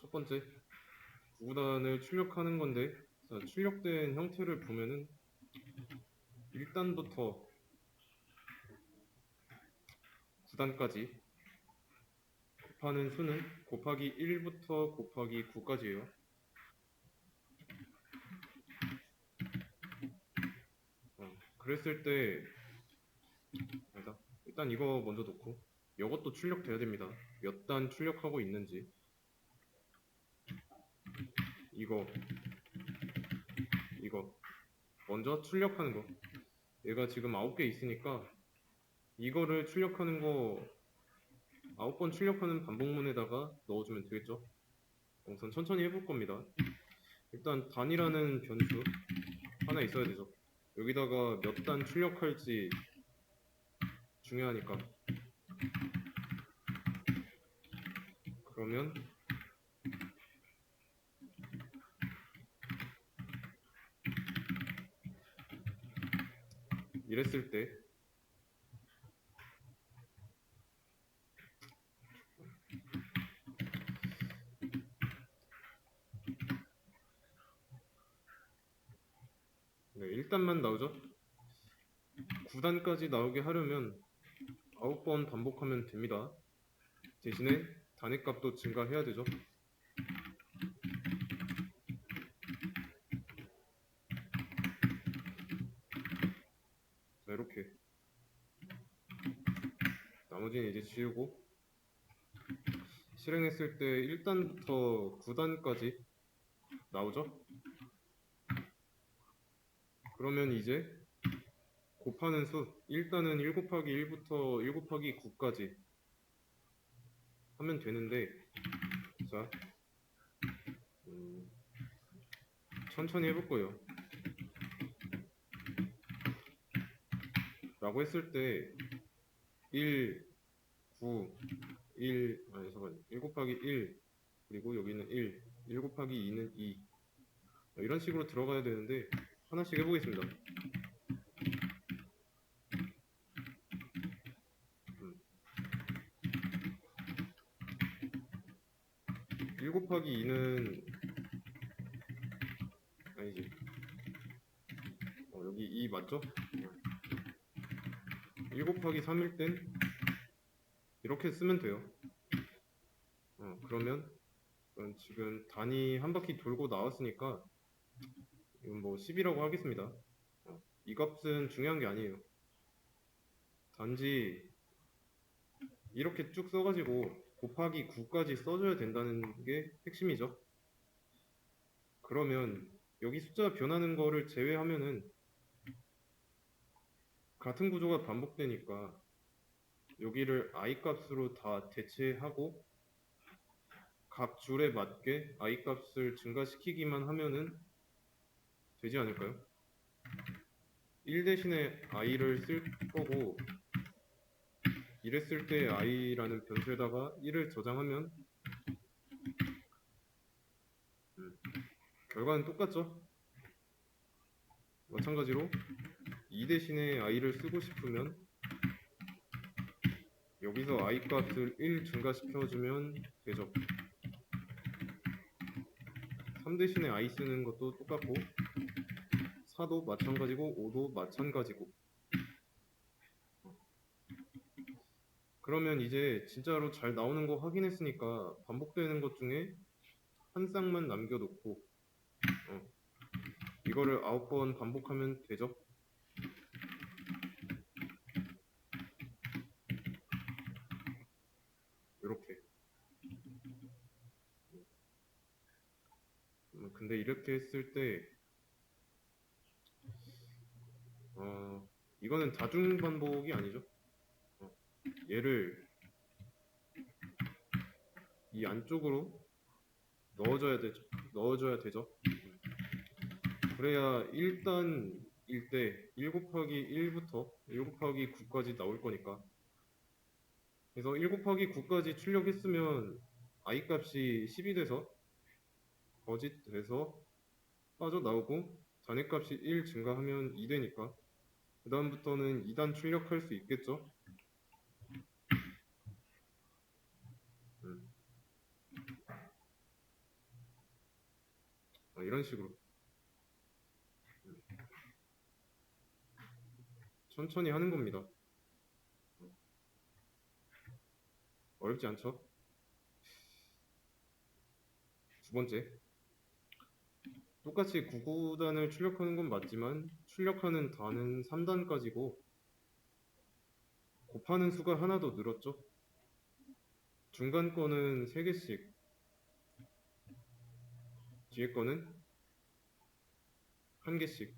첫 번째 9구단을 출력하는 건데 자, 출력된 형태를 보면은 1단부터 9단까지 곱하는 수는 곱하기 1부터 곱하기 9까지예요. 어, 그랬을 때. 일단 이거 먼저 놓고 이것도 출력돼야 됩니다. 몇 단 출력하고 있는지 이거 이거. 먼저 출력하는 거. 얘가 지금 9개 있으니까 이거를 출력하는 거 9번 출력하는 반복문에다가 넣어주면 되겠죠? 우선 천천히 해볼 겁니다. 일단 단이라는 변수 하나 있어야 되죠. 여기다가 몇 단 출력할지 중요하니까. 그러면 이랬을 때 네, 1단만 나오죠? 9단까지 나오게 하려면 9번 반복하면 됩니다. 대신에 단위 값도 증가해야 되죠. 자, 이렇게. 나머 지우고 실행했을 때 1단부터 9단까지 나오죠? 그러면 이제 곱하는 수 1단은 1 곱하기 1부터 1 곱하기 9까지 하면 되는데 자 음, 천천히 해볼 거예요 라고 했을 때 1, 9, 1 아니 잠깐 1 곱하기 1 그리고 여기는 1 1 곱하기 2는 2 이런 식으로 들어가야 되는데 하나씩 해보겠습니다. 음. 1 곱하기 2는 아니지. 어, 여기 2 맞죠? 1 곱하기 3일 땐 이렇게 쓰면 돼요. 어, 그러면 지금 단위 한 바퀴 돌고 나왔으니까 이건 뭐 10이라고 하겠습니다. 어, 이 값은 중요한 게 아니에요. 단지 이렇게 쭉 써가지고 곱하기 9까지 써줘야 된다는 게 핵심이죠. 그러면 여기 숫자 변하는 거를 제외하면은 같은 구조가 반복되니까 여기를 i 값으로 다 대체하고 각 줄에 맞게 i 값을 증가시키기만 하면은 되지 않을까요? 1 대신에 i를 쓸 거고 이랬을 때 i라는 변수에다가 1을 저장하면 음, 결과는 똑같죠? 마찬가지로 2 대신에 i를 쓰고 싶으면 여기서 i 값을 1 증가시켜주면 되죠. 3 대신에 i 쓰는 것도 똑같고 4도 마찬가지고 5도 마찬가지고 그러면 이제 진짜로 잘 나오는 거 확인했으니까 반복되는 것 중에 한 쌍만 남겨놓고 어, 이거를 9번 반복하면 되죠 이렇게 음, 근데 이렇게 했을 때 어, 이거는 다중 반복이 아니죠. 어, 얘를 이 안쪽으로 넣어줘야 되죠. 넣어줘야 되죠. 그래야 1단일 때1 곱하기 1부터 1 곱하기 9까지 나올 거니까. 그래서 1 곱하기 9까지 출력했으면 i 값이 10이 돼서 거짓 돼서 빠져나오고 잔액값이 1 증가하면 2 되니까 그 다음부터는 2단 출력할 수 있겠죠? 음. 이런 식으로 천천히 하는 겁니다. 어렵지 않죠? 두 번째, 똑같이 9구단을 출력하는 건 맞지만 출력하는 단은 3단까지고 곱하는 수가 하나 더 늘었죠? 중간 거는 3개씩 뒤에 거는 한 개씩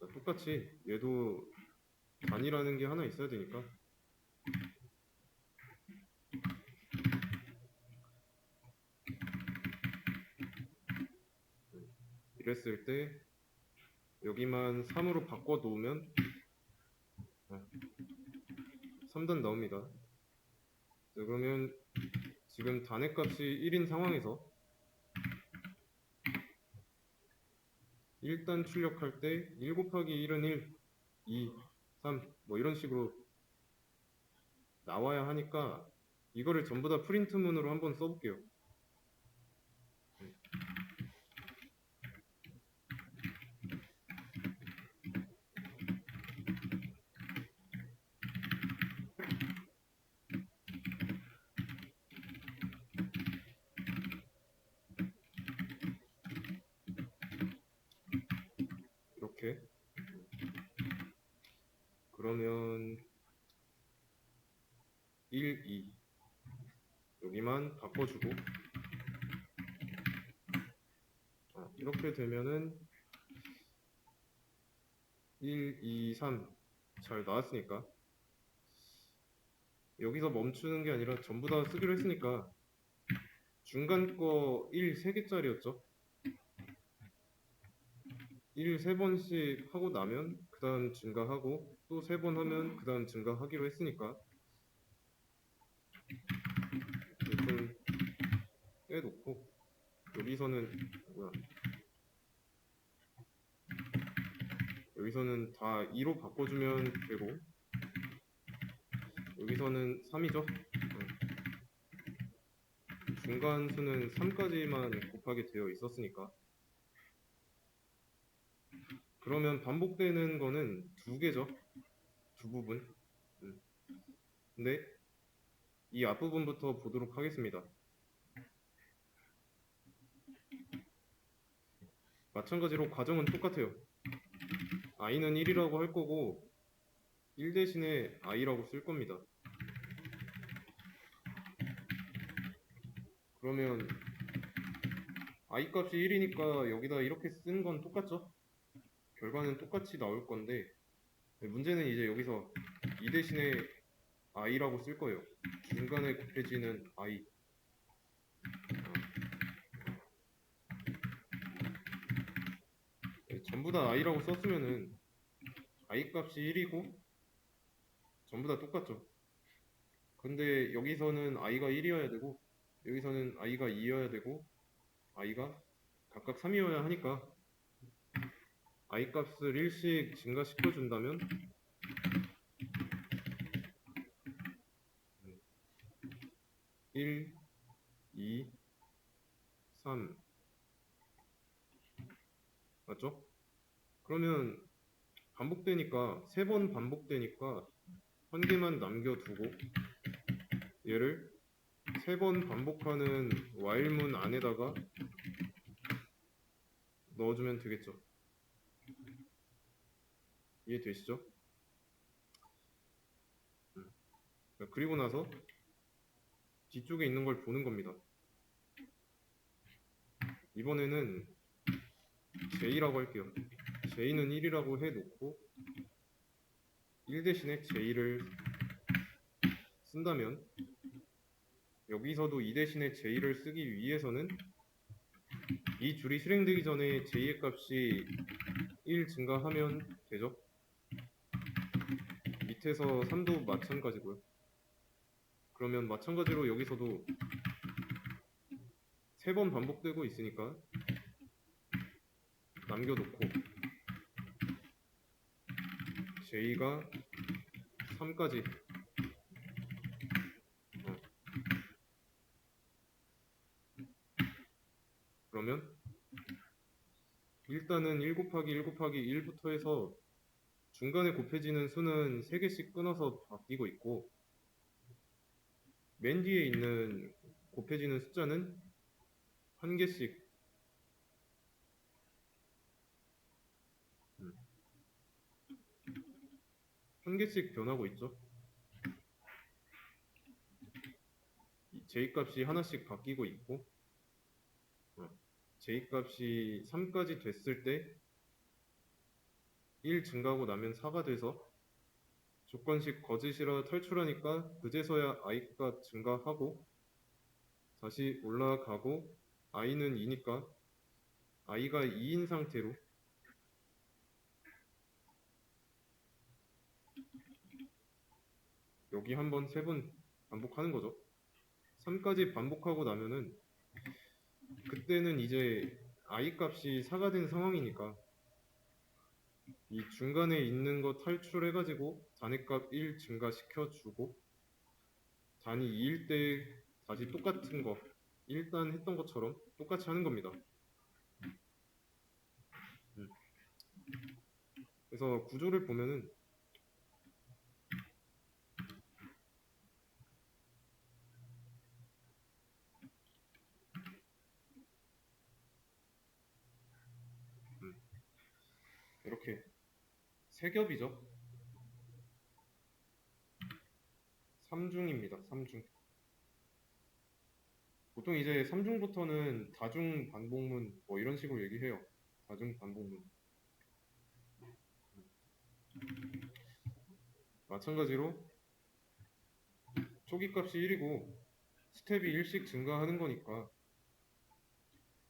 자, 똑같이 얘도 단이라는 게 하나 있어야 되니까 이랬을 때 여기만 3으로 바꿔 놓으면 3단 나옵니다. 자, 그러면 지금 단의 값이 1인 상황에서 1단 출력할 때 1 곱하기 1은 1, 2, 3, 뭐 이런 식으로 나와야 하니까 이거를 전부 다 프린트문으로 한번 써볼게요. 이렇게 그러면 1, 2 여기만 바꿔주고. 아, 이렇게 되면은 1, 2, 3 잘 나왔으니까. 여기서 멈추는 게 아니라 전부 다 쓰기로 했으니까 중간 거 1, 3개짜리였죠? 1, 3번씩 하고 나면 그 다음 증가하고 또 3번 하면 그 다음 증가하기로 했으니까. 좀 떼놓고 여기서는 뭐야? 여기서는 다 2로 바꿔주면 되고 여기서는 3이죠? 중간 수는 3까지만 곱하게 되어 있었으니까. 그러면 반복되는 거는 두 개죠. 두 부분. 음. 근데 이 앞부분부터 보도록 하겠습니다. 마찬가지로 과정은 똑같아요. i는 1이라고 할 거고 1 대신에 i라고 쓸 겁니다. 그러면 i 값이 1이니까 여기다 이렇게 쓴 건 똑같죠? 결과는 똑같이 나올 건데 문제는 이제 여기서 이 대신에 i라고 쓸 거예요. 중간에 곱해지는 i. 네, 전부 다 i라고 썼으면은 i 값이 1이고 전부 다 똑같죠. 근데 여기서는 i가 1이어야 되고 여기서는 i가 2여야 되고 i가 각각 3이어야 하니까 i 값을 1씩 증가시켜 준다면 일, 이, 삼 맞죠? 그러면 반복되니까 세 번 반복되니까 한 개만 남겨두고 얘를 세 번 반복하는 while문 안에다가 넣어주면 되겠죠. 이해되시죠? 음. 그리고 나서 뒤쪽에 있는 걸 보는 겁니다. 이번에는 J라고 할게요. J는 1이라고 해놓고 1 대신에 J를 쓴다면 여기서도 2 대신에 J를 쓰기 위해서는 이 줄이 실행되기 전에 J의 값이 1 증가하면 되죠. 밑에서 3도 마찬가지고요. 그러면 마찬가지로 여기서도 세 번 반복되고 있으니까 남겨놓고 J가 3까지 어. 그러면 일단은 1 곱하기 1 곱하기 1부터 해서 중간에 곱해지는 수는 3개씩 끊어서 바뀌고 있고 맨 뒤에 있는 곱해지는 숫자는 한 개씩 음. 한 개씩 변하고 있죠. 이 j 값이 하나씩 바뀌고 있고 어, j 값이 3까지 됐을 때 1 증가하고 나면 4가 돼서 조건식 거짓이라 탈출하니까 그제서야 i가 증가하고 다시 올라가고 i는 2니까 i가 2인 상태로 여기 한 번 세 번 반복하는 거죠. 3까지 반복하고 나면은 그때는 이제 i 값이 4가 된 상황이니까 이 중간에 있는 거 탈출해가지고 단위값 1 증가시켜주고 단위 2일 때 다시 똑같은 거 일단 했던 것처럼 똑같이 하는 겁니다. 음. 그래서 구조를 보면은 음. 이렇게 세 겹이죠. 3중입니다. 3중. 보통 이제 3중부터는 다중 반복문 뭐 이런 식으로 얘기해요. 다중 반복문. 마찬가지로 초기 값이 1이고 스텝이 1씩 증가하는 거니까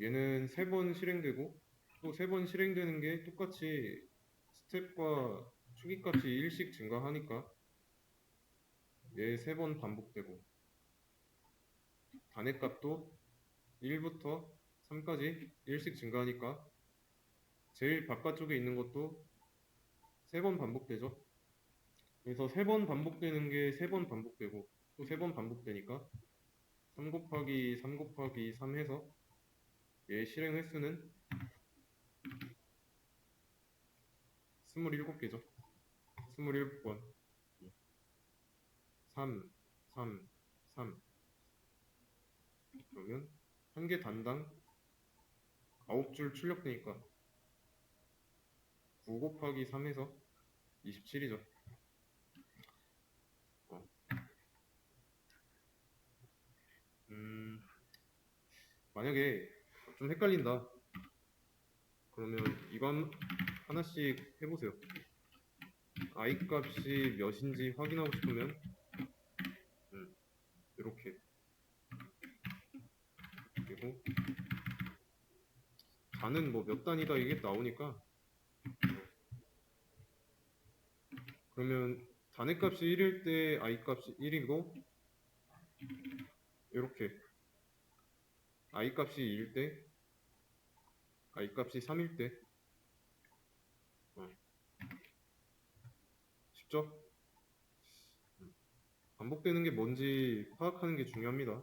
얘는 3번 실행되고 또 3번 실행되는 게 똑같이 스텝과 초기 값이 1씩 증가하니까 얘 3번 반복되고 단의 값도 1부터 3까지 1씩 증가하니까 제일 바깥쪽에 있는 것도 3번 반복되죠. 그래서 3번 반복되는 게 3번 반복되고 또 3번 반복되니까 3 곱하기 3 곱하기 3 해서 얘 실행 횟수는 27개죠. 27번. 3, 3, 3. 그러면 한 개 단당 9줄 출력되니까 9 곱하기 3에서 27이죠. 어. 음, 만약에 좀 헷갈린다. 그러면 이건 하나씩 해보세요. i 값이 몇인지 확인하고 싶으면 음, 이렇게. 그리고 단은 뭐몇 단이다 이게 나오니까. 그러면 단의 값이 1일 때 i 값이 1이고 이렇게. i 값이 2일 때 i 값이 3일 때 쉽죠? 음. 반복되는 게 뭔지 파악하는 게 중요합니다.